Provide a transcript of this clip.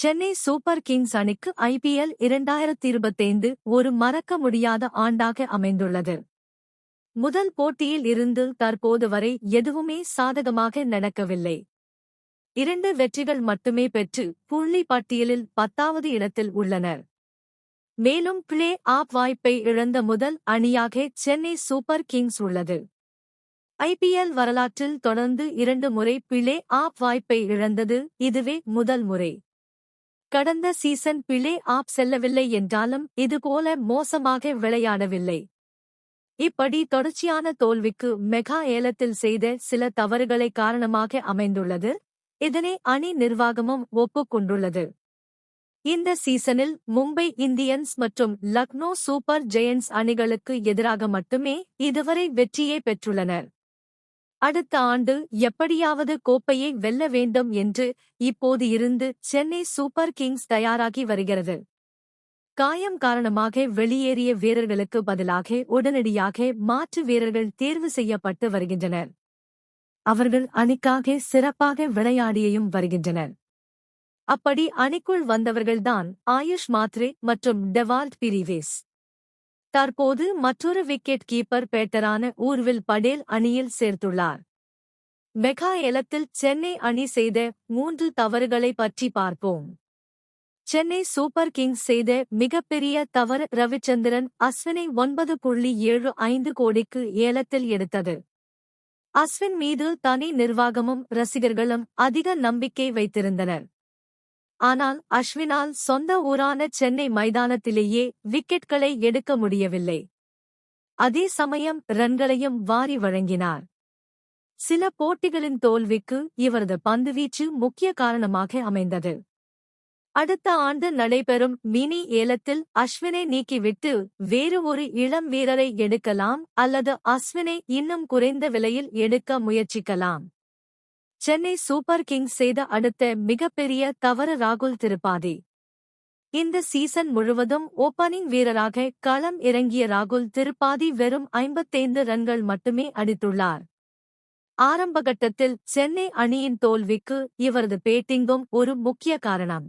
Chennai super kings அணிக்கு IPL இரண்டாயிரத்தி இருபத்தைந்து ஒரு மறக்க முடியாத ஆண்டாக அமைந்துள்ளது. முதல் போட்டியில் இருந்து தற்போது வரை எதுவுமே சாதகமாக நடக்கவில்லை. இரண்டு வெற்றிகள் மட்டுமே பெற்று புள்ளி பட்டியலில் பத்தாவது இடத்தில் உள்ளனர். மேலும் பிளே ஆப் வாய்ப்பை இழந்த முதல் அணியாக சென்னை சூப்பர் கிங்ஸ் உள்ளது. ஐபிஎல் வரலாற்றில் தொடர்ந்து இரண்டு முறை பிளே ஆப் வாய்ப்பை இழந்தது இதுவே முதல் முறை. கடந்த சீசன் பிளே ஆப் செல்லவில்லை என்றாலும் இதுபோல மோசமாக விளையாடவில்லை. இப்படி தொடர்ச்சியான தோல்விக்கு மெகா ஏலத்தில் செய்த சில தவறுகளை காரணமாக அமைந்துள்ளது. இதனை அணி நிர்வாகமும் ஒப்புக்கொண்டுள்ளது. இந்த சீசனில் மும்பை இந்தியன்ஸ் மற்றும் லக்னோ சூப்பர் ஜெயண்ட்ஸ் அணிகளுக்கு எதிராக மட்டுமே இதுவரை வெற்றியே பெற்றுள்ளனர். அடுத்த ஆண்டு எப்படியாவது கோப்பையை வெல்ல வேண்டும் என்று இப்போது இருந்து சென்னை சூப்பர் கிங்ஸ் தயாராகி வருகிறது. காயம் காரணமாக வெளியேறிய வீரர்களுக்கு பதிலாக உடனடியாக மாற்று வீரர்கள் தேர்வு செய்யப்பட்டு வருகின்றனர். அவர்கள் அணிக்காக சிறப்பாக விளையாடியும் வருகின்றனர். அப்படி அணிக்குள் வந்தவர்கள்தான் ஆயுஷ் மாத்ரே மற்றும் டெவால்ட் பிரிவேஸ். தற்போது மற்றொரு விக்கெட் கீப்பர் பேட்டரான ஊர்வில் படேல் அணியில் சேர்த்துள்ளார். மெகா ஏலத்தில் சென்னை அணி செய்த மூன்று தவறுகளை பற்றி பார்ப்போம். சென்னை சூப்பர் கிங்ஸ் செய்த மிகப்பெரிய தவறு ரவிச்சந்திரன் அஸ்வினை ஒன்பது புள்ளி ஏழு ஐந்து கோடிக்கு ஏலத்தில் எடுத்தது. அஸ்வின் மீது தனி நிர்வாகமும் ரசிகர்களும் அதிக நம்பிக்கை வைத்திருந்தனர். ஆனால் அஸ்வினால் சொந்த ஊரான சென்னை மைதானத்திலேயே விக்கெட்களை எடுக்க முடியவில்லை. அதே சமயம் ரன்களையும் வாரி வழங்கினார். சில போட்டிகளின் தோல்விக்கு இவரது பந்துவீச்சு முக்கிய காரணமாக அமைந்தது. அடுத்த ஆண்டு நடைபெறும் மினி ஏலத்தில் அஸ்வினை நீக்கிவிட்டு வேறு ஒரு இளம் வீரரை எடுக்கலாம் அல்லது அஸ்வினை இன்னும் குறைந்த விலையில் எடுக்க முயற்சிக்கலாம். சென்னை சூப்பர் கிங்ஸ் செய்த அடுத்த மிகப்பெரிய தவறு ராகுல் திருப்பாதி இந்த சீசன் முழுவதும் ஓப்பனிங் வீரராக களம் இறங்கிய ராகுல் திருப்பாதி வெறும் ஐம்பத்தைந்து ரன்கள் மட்டுமே அடித்துள்ளார். ஆரம்பகட்டத்தில் சென்னை அணியின் தோல்விக்கு இவரது பேட்டிங்கும் ஒரு முக்கிய காரணம்.